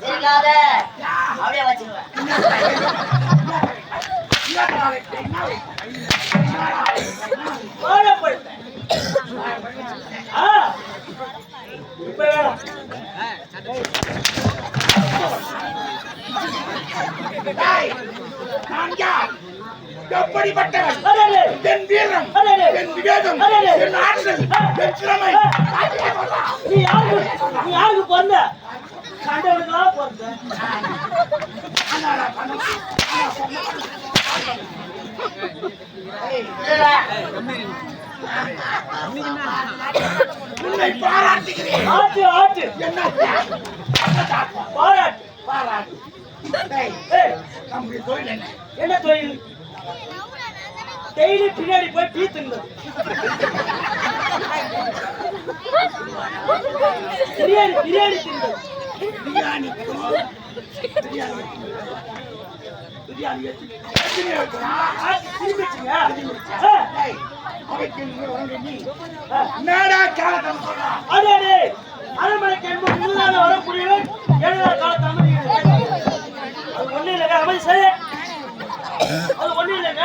சிரிக்காத அப்படியே வச்சிருவேன். நான் யார்? எப்படிப்பட்டவன் என் வீரம் என் விவேகம்? என் ஆற்றல்? என் திறமை? நீ யாருக்கு நீ யாருக்கு பிறந்த கண்டவனுக்கெல்லாம் பிறந்த உன்னை பாராட்டுகிறேன் ஆட்டு ஆட்டு. என்ன பாராட்டு? பாராட்டு. நம்முடைய தொழில் என்ன? என்ன தொழில்? டெய்லி பின்னாடி போய் டீ பிரியாணி பிரியாணி தின்னுது பிரியாணி பிரியாணி அரண்மனைக்கு என்பது வரக்கூடியவன் காலத்து ஒண்ணு இல்லைங்க அமைதி அது ஒண்ணு இல்லைங்க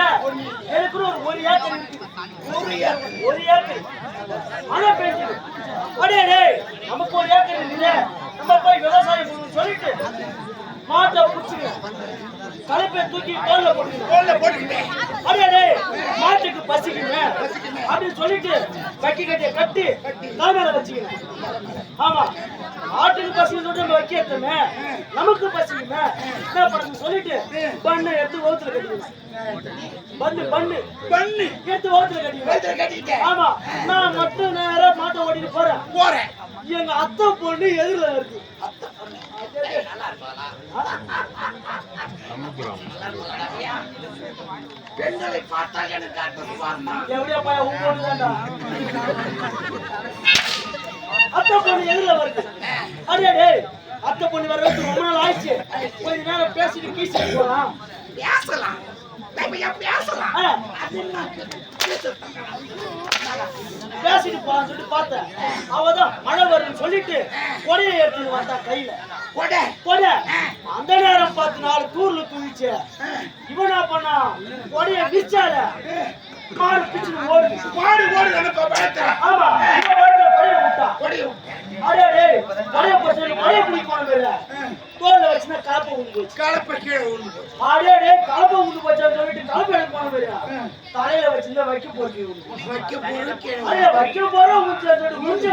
எனக்கு ஒரு ஒரு ஏக்கர் ஒரு ஏக்கர். ஒரு ஏக்கர் மழை அடே நமக்கு ஒரு ஏக்கர் இல்லையே நம்ம போய் விவசாயம் பண்ணணும்னு சொல்லிட்டு மாட்டை பிடிச்சிங்க களைப்பை தூக்கி தோல்ல போட்டுங்க தோல்ல போட்டுக்கிட்டேன் அடே மாட்டுக்கு பசிக்குங்க. அப்படின்னு சொல்லிட்டு கட்டி கட்டிய கட்டி தலைமையில வச்சுக்கணும் ஆமா ஆட்டுக்கு பசிக்கு சொல்லிட்டு நம்ம வைக்கிறதுமே நமக்கு பசிக்குமே. என்ன பண்ணுறது சொல்லிட்டு பண்ணு எடுத்து ஓத்துல கட்டிக்கணும் பண்ணு பண்ணு. பண்ணு. எடுத்து ஓத்துல கட்டிக்கணும் ஆமா நான் மட்டும் நேரா மாட்டை ஓட்டிட்டு போறேன். போறேன். எங்க அத்தை பொண்ணு எதிரில இருக்கு. பெண்களை பார்த்தால் எனக்கு அர்த்தம் பாருமா எப்படியா பையன் உன் பொண்ணு தான்டா அத்தை பொண்ணு எதிரில வருது. அடே டேய் அத்தை பொண்ணு வர ரொம்ப நாள் ஆயிடுச்சு. கொஞ்ச நேரம் பேசிட்டு கீசிட்டு போலாம். பேசலாம். பேசலாம்? அது என்ன. பேசிட்டு போலாம் சொல்லிட்டு பார்த்தேன். அவதான் மழை சொல்லிட்டு கொடையை எடுத்துட்டு வந்தா கையில. கொடை. கொடை. அந்த நேரம் பார்த்து நாலு தூர்ல தூவிச்சு இவன் பண்ணா? கொடைய விச்சால மாடு பிச்சுன்னு ஓடுது. மாடு ஓடு எனக்கு பயத்தேன் ஆமா. கொடைய விட்டா அடே கொடைய போச்சு கொடைய பிடிக்கணும் வேற தோல்ல வச்சுனா கலப்பை உண்டு. போச்சு கலப்பை கீழே கலப்பை உண்டு போச்சுன்னு சொல்லிட்டு கலப்பை எடுக்க போன வேற தலையில வச்சிருந்தா வைக்க போச்சு உண்டு. வைக்க அடே வைக்க போறோம் முச்ச சொல்லிட்டு உண்டு. போச்சு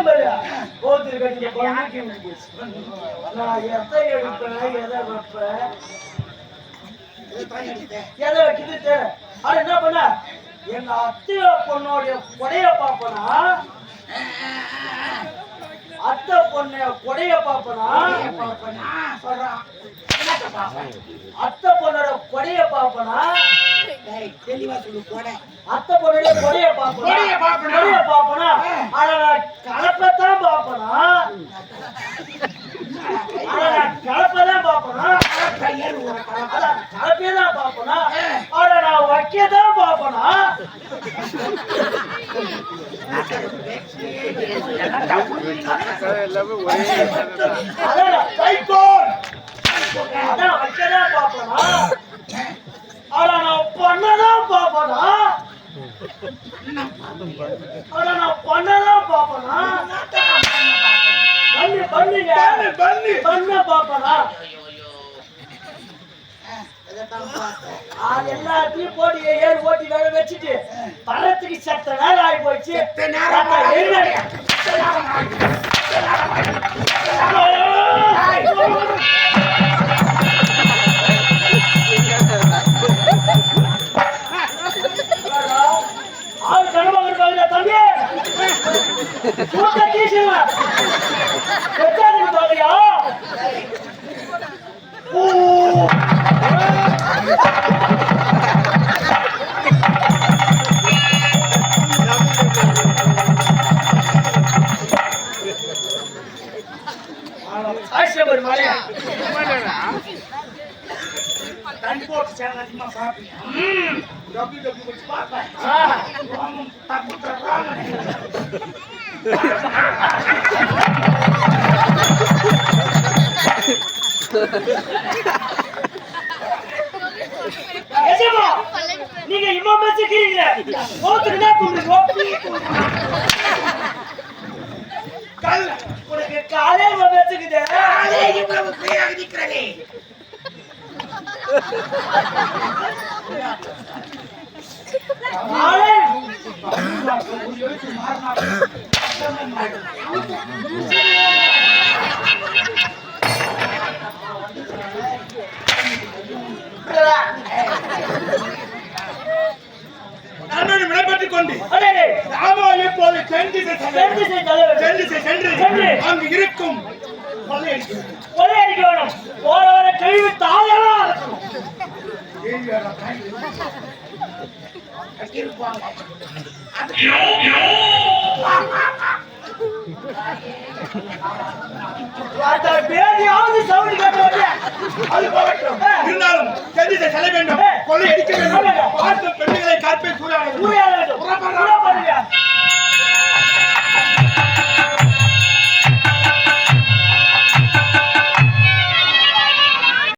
நான் எதை எடுப்பேன் எதை வைப்பேன் எதை வைக்கிறது அட என்ன பண்ண? எங்க அத்தைய பொண்ணோடைய கொடைய பாப்பனா அத்தை பொண்ணு கொடைய பாப்பனா சொல்றான் பாப்பேன் அத்தை பொண்ணோட கொடைய பாப்பனா தெளிவா சொல்லு கொடை. அத்தை பொண்ணோட கொடைய பாப்பனா கொடைய பாப்பனா? கொடைய பாப்பனா அட கலப்பத்தான் பாப்பனா அட கலப்பதான் பாப்பனா கையல் ஒரு கலப்பை அட கலப்பே தான் பாப்பனா அட நான் வைக்கதான் பாப்பனா அதான் கைகோல் அதான் வைக்கதான் பாப்பனா அட நான் பண்ணதான் பாப்பனா அட நான் பண்ணதான் பாப்பனா பண்ணு பண்ணுங்க பண்ணு பண்ணு பண்ண பாப்பனா இதைத்தான் பார்த்தேன் அது எல்லாத்தையும் போட்டு ஏழு ஓட்டி வேக வச்சுட்டு பழத்துக்கு சத்த நேரம் ஆகி போச்சு. நேரம் போட்டு சேனல் அதிகமா பார்ப்பீங்க டபுள்யூ டபுள்யூ வச்சு பார்ப்பேன் ஆ ராமன் தப்பு ராமன் எஜமா நீங்க இம்மா பேசிக்கிறீங்களே ஓத்துக்கு தான் தூண்டுங்க கல் உனக்கு காலே இம்மா பேசிக்குது காலே இவ்வளவு பேராக நிற்கிறதே கொண்டு ராமா இப்போது சென்று சென்று சென்று அங்கு இருக்கும் கொள்ளையடிக்க வேணும் போறவரை கைவிட்டு கேட்ட அது போகட்டும். இருந்தாலும் திசை செல்ல வேண்டும் கொள்ளையடிக்க வேண்டும். பார்த்த பெண்ணுகளை காப்பே வேண்டும் புறப்படுங்க